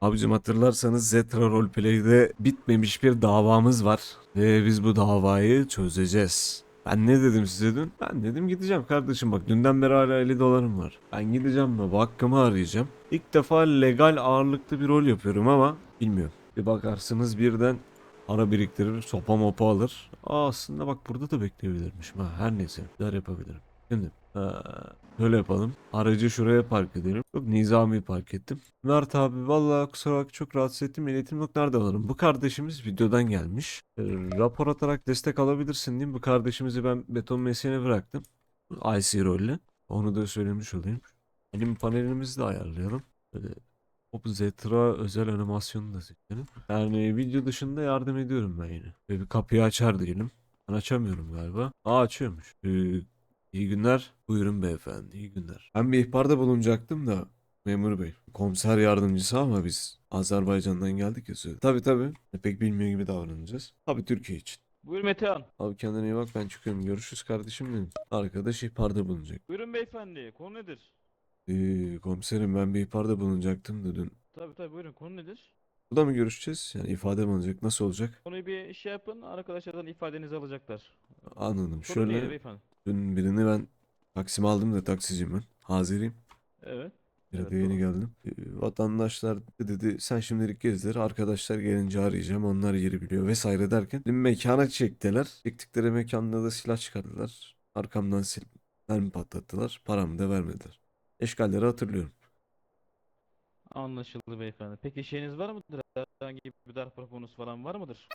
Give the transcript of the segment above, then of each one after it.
Abicim hatırlarsanız Zetra Roleplay'de bitmemiş bir davamız var. Ve biz bu davayı çözeceğiz. Ben ne dedim size dün? Ben dedim gideceğim kardeşim bak dünden beri hala 50 dolarım var. Ben gideceğim ve bu hakkımı arayacağım. İlk defa legal ağırlıklı bir rol yapıyorum ama bilmiyorum. Bir bakarsınız birden para biriktirir, sopa mopa alır. Aa, aslında bak burada da bekleyebilirmişim ha. Her neyse, neler yapabilirim. Şimdi ha, Böyle yapalım. Aracı şuraya park edelim. Çok nizami park ettim. Mert abi vallahi kusura bakma çok rahatsız ettim. İletim yok nerede alırım? Bu kardeşimiz videodan gelmiş. Ee, rapor atarak destek alabilirsin diyeyim. Bu kardeşimizi ben beton mesleğine bıraktım. IC rolle. Onu da söylemiş olayım. Benim panelimizi de ayarlayalım. Böyle Hop Zetra özel animasyonu da seçelim. Yani video dışında yardım ediyorum ben yine. Ve bir kapıyı açar diyelim. Ben açamıyorum galiba. Aa açıyormuş. Ee, İyi günler. Buyurun beyefendi. İyi günler. Ben bir ihbarda bulunacaktım da memur bey. Komiser yardımcısı ama biz Azerbaycan'dan geldik ya. söyle. Tabii tabii. Pek bilmiyor gibi davranacağız. Tabii Türkiye için. Buyurun Metehan. Abi kendine iyi bak ben çıkıyorum. Görüşürüz kardeşim benim. Arkadaş ihbarda bulunacak. Buyurun beyefendi. Konu nedir? Ee, komiserim ben bir ihbarda bulunacaktım da dün. Tabii tabii buyurun. Konu nedir? Burada mı görüşeceğiz? Yani ifade mi alacak? Nasıl olacak? Konuyu bir şey yapın. Arkadaşlardan ifadenizi alacaklar. Anladım. Konu neydi Şöyle beyefendi? Dün birini ben Taksim aldım da taksiciyim ben. Haziriyim. Evet. Bir Evet, yeni doğru. geldim. Ee, Vatandaşlar dedi sen şimdilik gezdir. Arkadaşlar gelince arayacağım. Onlar yeri biliyor vesaire derken bir mekana çektiler. Çektikleri mekanda da silah çıkardılar. Arkamdan sil mermi patlattılar. Paramı da vermediler. Eşkalleri hatırlıyorum. Anlaşıldı beyefendi. Peki şeyiniz var mıdır? Herhangi bir darp raporunuz falan var mıdır?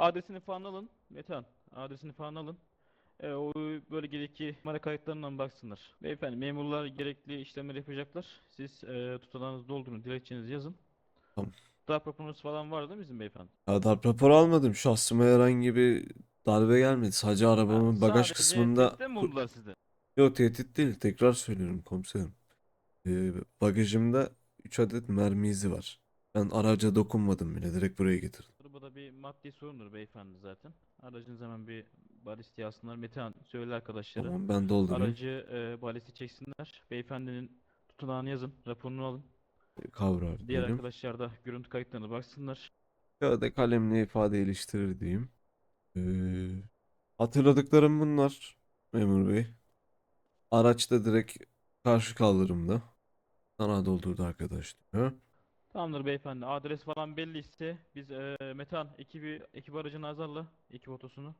Adresini falan alın. Metehan. Adresini falan alın. E, o bölgedeki kamera kayıtlarından baksınlar. Beyefendi memurlar gerekli işlemleri yapacaklar. Siz e, tutanağınızı doldurun. Dilekçenizi yazın. Tamam. Darp raporunuz falan var değil mi bizim beyefendi? Ya darp raporu almadım. Şahsıma herhangi bir darbe gelmedi. Sadece arabamın Ha, bagaj sadece kısmında testte mi buldular sizde? Yok tehdit değil. Tekrar söylüyorum komiserim. Ee, bagajımda 3 adet mermi izi var. Ben araca dokunmadım bile. Direkt buraya getirdim. Bu da bir maddi sorundur beyefendi zaten. Aracınız hemen bir balistiğe alsınlar. Metehan söyle arkadaşlara. Tamam ben doldurayım. Aracı e, balistiğe çeksinler. Beyefendinin tutanağını yazın. Raporunu alın. Kavrar Diğer diyelim. arkadaşlar da görüntü kayıtlarına baksınlar. Kağıda kalemle ifade iliştirir diyeyim. Ee, hatırladıklarım bunlar memur bey. Araçta direkt karşı kaldırımda. Sana doldurdu arkadaş diyor. Tamamdır beyefendi. Adres falan belliyse biz e, Metehan ekibi ekip aracını azarla. Ekip otosunu.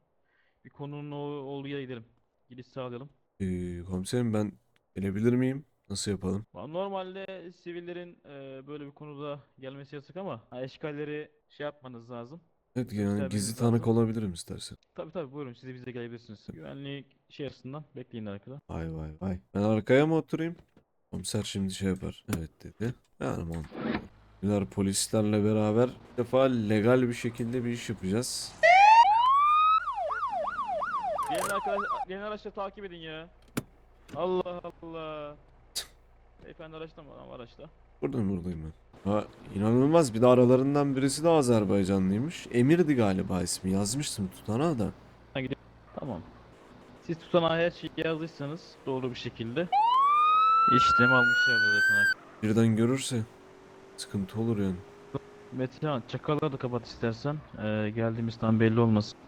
Bir konunun olduğu yere gidelim. Gidiş sağlayalım. Ee, komiserim ben gelebilir miyim? Nasıl yapalım? Normalde sivillerin e, böyle bir konuda gelmesi yasak ama ha, eşkalleri şey yapmanız lazım. Evet yani gizli tanık lazım. olabilirim istersen. Tabii tabii buyurun siz de bize gelebilirsiniz. Güvenlik şey açısından bekleyin arkada. Vay vay vay. Ben arkaya mı oturayım? Komiser şimdi şey yapar. Evet dedi. Yani mantıklı. Bunlar polislerle beraber bir defa legal bir şekilde bir iş yapacağız. Gelin arkadaş, gelin araçla takip edin ya. Allah Allah. Beyefendi araçta mı? Tamam araçta. Buradayım buradayım ben. Ha, inanılmaz bir de aralarından birisi de Azerbaycanlıymış. Emir'di galiba ismi yazmıştım tutanağa da. Tamam. Siz tutanağa her şeyi yazdıysanız doğru bir şekilde işlem almışlardır zaten. Birden görürse sıkıntı olur yani. Metehan çakalları da kapat istersen. Ee, geldiğimiz tam belli olmasın.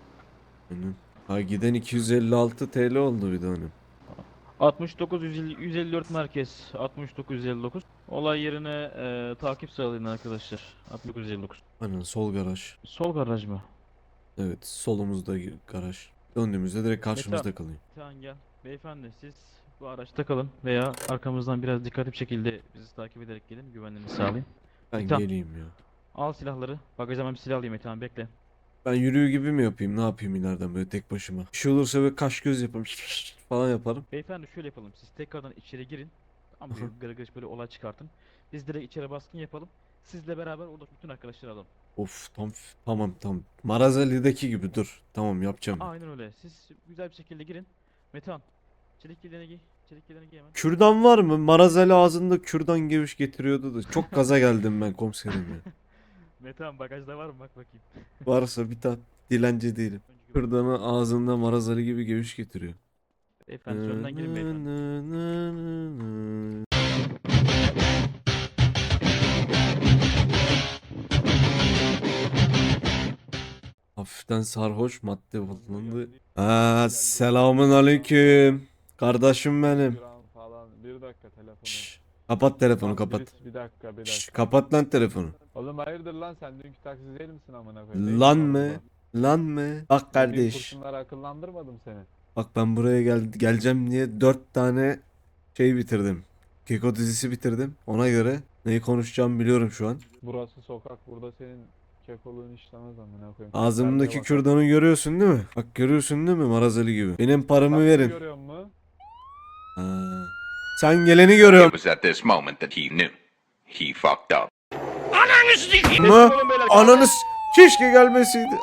Aynen. Ha giden 256 TL oldu bir de hani. 69 150 154 merkez 69 159. Olay yerine e, takip sağlayın arkadaşlar. 69 159. Aynen sol garaj. Sol garaj mı? Evet solumuzda garaj. Döndüğümüzde direkt karşımızda Metan. kalıyor. Tamam gel. Beyefendi siz bu araçta kalın veya arkamızdan biraz dikkatli bir şekilde bizi takip ederek gelin. Güvenliğinizi sağlayın. Ben Tamam. geleyim ya. Al silahları. Bagaja ben bir silah alayım Metehan bekle. Ben yürüyor gibi mi yapayım? Ne yapayım ileriden böyle tek başıma? Bir şey olursa böyle kaş göz yaparım falan yaparım. Beyefendi şöyle yapalım. Siz tekrardan içeri girin. Tamam Aha. mı? Gırgır böyle olay çıkartın. Biz direkt içeri baskın yapalım. Sizle beraber orada bütün arkadaşları alalım. Of tam tamam tamam. Marazeli'deki gibi dur. Tamam yapacağım. ben. Aynen öyle. Siz güzel bir şekilde girin. Metehan. Çelik yeleğini giy. Kürdan var mı? Marazeli ağzında kürdan geviş getiriyordu da. Çok gaza geldim ben komiserim ya. Metehan bagajda var mı? Bak bakayım. Varsa bir tat dilenci değilim. Kürdanı ağzında marazeli gibi geviş getiriyor. Beyefendi önden girin beyefendi. Hafiften sarhoş madde bulundu. Aa, selamun aleyküm. Kardeşim benim. gram falan. Bir dakika telefonu. Şş, kapat telefonu kapat. birisi- Bir dakika bir Şş, dakika. kapat lan telefonu. Oğlum hayırdır lan sen dünkü taksici değil misin amına koyayım? Lan mı? Lan mı? Bak kardeş. kurşunlar akıllandırmadım seni. Bak ben buraya gel geleceğim diye dört tane şey bitirdim. Keko dizisi bitirdim. Ona göre neyi konuşacağımı biliyorum şu an. Burası sokak. Burada senin kekoluğun işlemez amına koyayım. Ağzımdaki bak. kürdanı görüyorsun değil mi? Bak görüyorsun değil mi Marazeli gibi. Benim paramı Taksi verin. Görüyor musun? Ha. Sen geleni görüyorum. It was at this moment that he knew he fucked up. Mı? Ananı s- keşke gelmeseydi.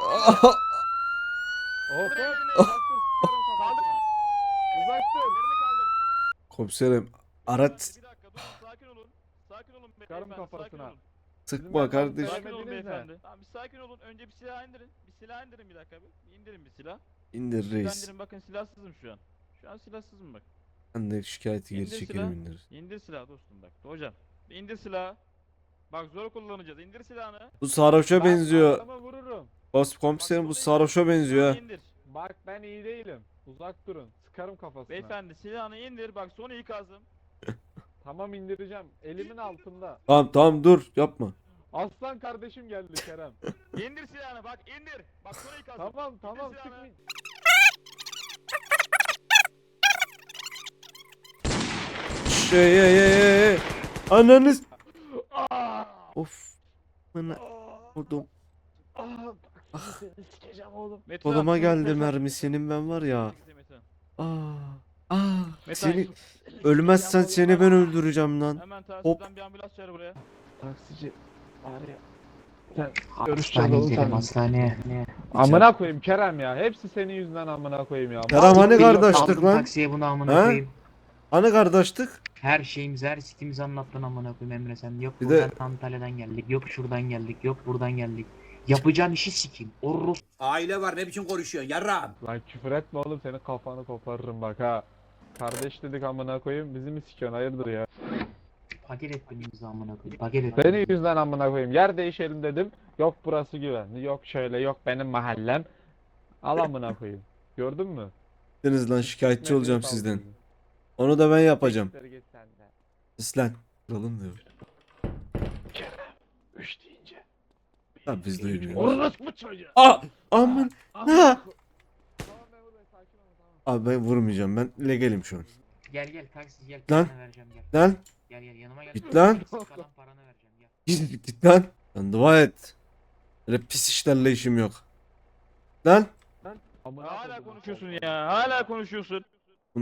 Komiserim araç Bir dakika dur sakin olun. Sakin olun sakin kafasına. olun. sıkma kardeş. Sakin olun beyefendi. Tamam bir sakin olun. Önce bir silah indirin. Bir silah indirin bir dakika bir. Bir indirin bir silah. İndir Silah reis. indirin bakın silahsızım şu an. Şu an silahsızım bak. Ben de şikayeti geri İndir indir. İndir silahı dostum bak. Hocam. İndir silahı. Bak zor kullanacağız. İndir silahını. Bu sarhoşa benziyor. adamı vururum. Bak, komiserim bu sarhoşa benziyor ha. indir. Bak ben iyi değilim. Uzak durun. Sıkarım kafasına. Beyefendi silahını indir. Bak sonu ikazım. Tamam indireceğim. Elimin altında. Tamam tamam dur yapma. Aslan kardeşim geldi Kerem. İndir silahını bak indir. Bak sonu ikazım. tamam tamam silahını. sıkmayın. Ye ye ye ye. Ananız. Of. Bana Odum. Ah, sikeceğim oğlum. Sonu geldi ikazım. mermi senin ben var ya. Aa. Aa. Metehan, Seni ölmezsen seni ben öldüreceğim lan. Hemen Hop. bir ambulans çağır buraya. Taksici var ya. Sen Hastaneye oğlum gidelim sen. hastaneye. Amına koyayım Kerem ya. Hepsi senin yüzünden amına koyayım ya. Kerem hani Siktir yok, kardeşlik aldım lan? Taksiye bunu amına Ha? koyayım. Hani kardeşlik? Her şeyimizi her sitimizi anlattın amına koyayım Emre sen. Yok Bir buradan de- Antalya'dan geldik. Yok şuradan geldik. Yok buradan geldik. Yapacağın işi sikeyim. Orros Aile var ne biçim konuşuyorsun yarrağım. Lan küfür etme oğlum senin kafanı koparırım bak ha. Kardeş dedik amına koyayım bizi mi sikiyorsun hayırdır ya. paket et bizi amına koyayım. Paket et. Senin yüzünden amına koyayım. Yer değişelim dedim. Yok burası güvenli. Yok şöyle yok benim mahallem. Al amına koyayım. Gördün mü? Deniz lan şikayetçi olacağım sizden. Onu da ben yapacağım. Siktir git sen de. Sus lan. Kralım diyor. Üç deyince. Ha biz duymuyoruz. Orospu çocuğu. Aa! Aman! Ha! Tamam sakin olun tamam. Abi ben vurmayacağım. Ben legalim şu an. Gel gel taksi gel. Lan. Paranı vereceğim gel. Lan! Gel gel yanıma gel. Git lan. Kalan paranı vereceğim gel. Git, git lan. Lan dua et. Öyle pis işlerle işim yok. Lan! Amına Hala konuşuyorsun ya. Hala konuşuyorsun.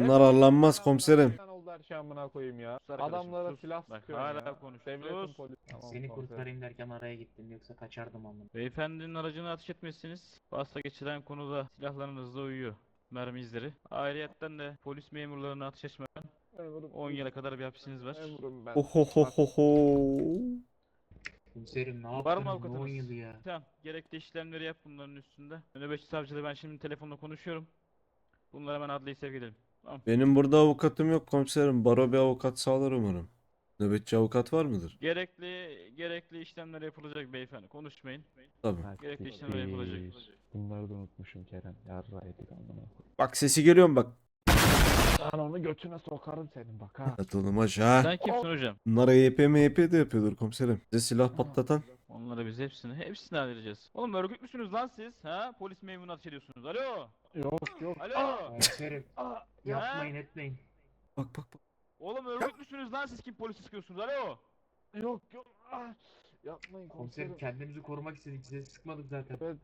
Bunlar arlanmaz komiserim. Sen oldu her şey amına koyayım ya. Adamlara sus. silah Bak, sıkıyorsun hala ya. konuş. Devletin polisi. Tamam, Seni komiserim. kurtarayım derken araya gittim yoksa kaçardım amına. Beyefendinin aracına ateş etmezsiniz. Bahsa geçilen konuda silahlarınızda uyuyor. Mermi izleri. Ayrıyetten de polis memurlarına ateş etmeden Memurum, 10 yıla kadar bir hapisiniz var. Memurum ben. Ohohohoho. Komiserim ne Var mı yaptın? Ne avukatınız? 10 yılı ya. Tamam. Gerekli işlemleri yap bunların üstünde. Nöbetçi savcılığı ben şimdi telefonla konuşuyorum. Bunları hemen adliye sevk edelim. Benim burada avukatım yok komiserim. Baro bir avukat sağlar umarım. Nöbetçi avukat var mıdır? Gerekli gerekli işlemler yapılacak beyefendi. Konuşmayın. Tabii. Gerekli işlemler yapılacak. Bunları da unutmuşum Kerem. Yarra yedik amına. Bak sesi geliyor mu bak. Lan onu götüne sokarım senin bak ha. Atılım aşağı. Sen kimsin hocam? Bunlar EYP MYP de yapıyordur komiserim. Size silah patlatan. Onlara biz hepsini hepsini halledeceğiz. Oğlum örgüt müsünüz lan siz? Ha? Polis memuruna ateş ediyorsunuz. Alo. Yok yok. Alo. Komiserim yapmayın etmeyin. Bak bak bak. Oğlum örgüt müsünüz lan siz kim polis sıkıyorsunuz? Alo. Yok yok. Ah, Yapmayın Komiserim komiserim. kendimizi korumak istedik size sıkmadık zaten. Evet.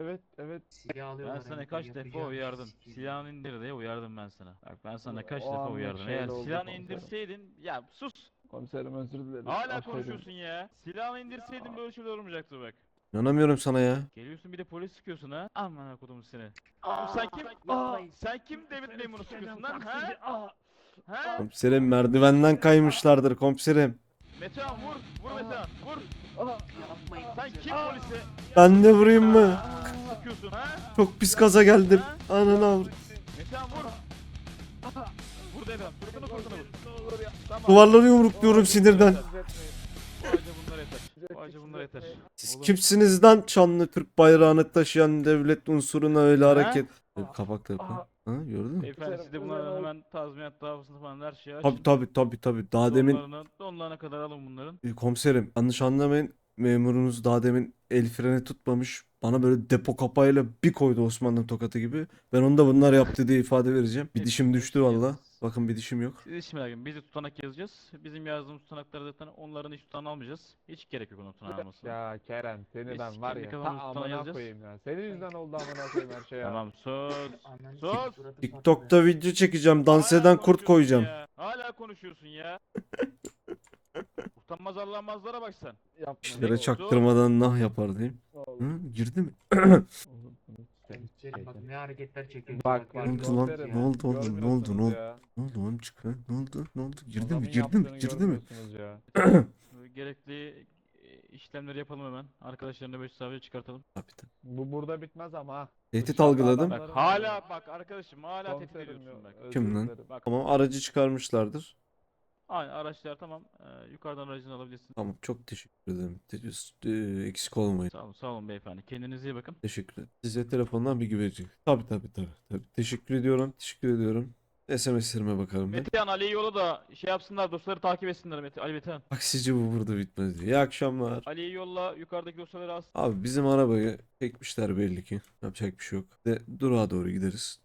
Evet evet. Silah Ben alıyorlar. sana elimden, kaç defa yapacağım işi uyardım. Silahını indir diye uyardım ben sana. Bak ben sana kaç O defa uyardım. şeyle Eğer oldu silahını komiserim. indirseydin ya sus. Komiserim özür dilerim. Hala Affedin. konuşuyorsun ya. Silahını indirseydin böyle şeyler olmayacaktı bak. İnanamıyorum sana ya. Geliyorsun bir de polis sıkıyorsun ha. Aman kodum seni. Aa, sen kim? yapmayın. Sen kim devlet memuru sıkıyorsun lan ha? Aa. Ha? Komiserim merdivenden kaymışlardır komiserim. Metehan vur. Vur Metehan. Vur. Yapmayın. Sen kim Aa. polise? Ben de vurayım mı? Sıkıyorsun ha? Çok pis gaza geldim. Ananı avr. Metehan vur. efendim. Fırtına fırtına vur. Duvarları yumrukluyorum sinirden. Bunlar yeter. Siz Oğlum. kimsiniz lan şanlı Türk bayrağını taşıyan devlet unsuruna öyle hareket. Kapakla yapın. Aha. Ha gördün mü? Beyefendi siz de oldu. hemen tazminat davasını falan her şeyi açın. Tabi tabi tabi tabi. Daha demin Donlarına, donlarına kadar alın bunların. e, komiserim yanlış anlamayın. Memurunuz daha demin el freni tutmamış. Bana böyle depo kapağıyla bir koydu Osmanlı tokatı gibi. Ben onu da bunlar yaptı diye ifade vereceğim. Bir dişim düştü valla. Bakın bir dişim yok. Siz hiç merak etmeyin. Biz de tutanak yazacağız. Bizim yazdığımız tutanakları zaten onların hiç tutanağını almayacağız. Hiç gerek yok onun tutanağı almasına. Ya Kerem seni Biz ben var kendi ya kafamızı ta tutana amına yazacağız. koyayım ya. Senin yüzünden oldu amına koyayım her şey ya. Tamam sus. Sus! TikTok'ta video çekeceğim. Dans Hala eden kurt konuşuyorsun koyacağım. ya. Hala konuşuyorsun ya. Utanmaz arlanmazlara bak sen. Yapma. İşlere çaktırmadan nah yapar diyeyim. Hı, girdi mi? Bak ne hareketler çekiyor. Bak bak, Ne oldu lan? Ne oldu oğlum? Ne oldu? Ne oldu? Ne oldu oğlum çık lan? Ne oldu? Ne oldu? Girdi mi? Girdi mi? Girdi mi? Gerekli işlemleri yapalım hemen. Arkadaşlarına 5 savcı çıkartalım. Tabii tabii. Bu burada bitmez ama ha. Tehdit algıladım. Bak hala bak arkadaşım hala tehdit ediyorsun bak. Kim lan? Bak Tamam aracı çıkarmışlardır. Aynı araçlar tamam. Ee, yukarıdan aracını alabilirsin. Tamam çok teşekkür ederim. Te- e, Eksik olmayın. Sağ olun, sağ olun beyefendi. Kendinize iyi bakın. Teşekkür ederim. Size telefondan bilgi verecek. Tabii tabii tabii. tabii. Teşekkür ediyorum. Teşekkür ediyorum. SMS'lerime bakarım ben. Metehan Ali yolu da şey yapsınlar dostları takip etsinler Mete Ali Metehan. Taksici bu burada bitmez. İyi akşamlar. Ali'yi yolla yukarıdaki dosyaları alsın. Abi bizim arabayı çekmişler belli ki. Yapacak bir şey yok. De durağa doğru gideriz.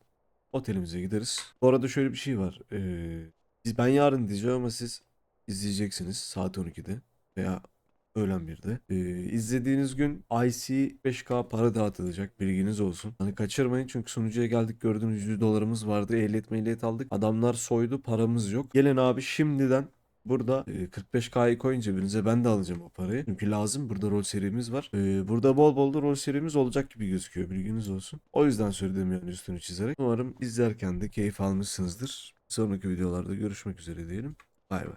Otelimize gideriz. Bu arada şöyle bir şey var. Ee, biz- ben yarın diyeceğim ama siz izleyeceksiniz saat 12'de veya öğlen 1'de. Ee, izlediğiniz gün IC 5K para dağıtılacak. Bilginiz olsun. Hani kaçırmayın çünkü sunucuya geldik gördüğünüz 100 dolarımız vardı. Ehliyet mehliyet aldık. Adamlar soydu paramız yok. Gelin abi şimdiden Burada e, 45K'yı koyun cebinize ben de alacağım o parayı. Çünkü lazım. Burada rol serimiz var. E, burada bol bol da rol serimiz olacak gibi gözüküyor. Bilginiz olsun. O yüzden söyledim yani üstünü çizerek. Umarım izlerken de keyif almışsınızdır. Sonraki videolarda görüşmek üzere diyelim. Bay bay.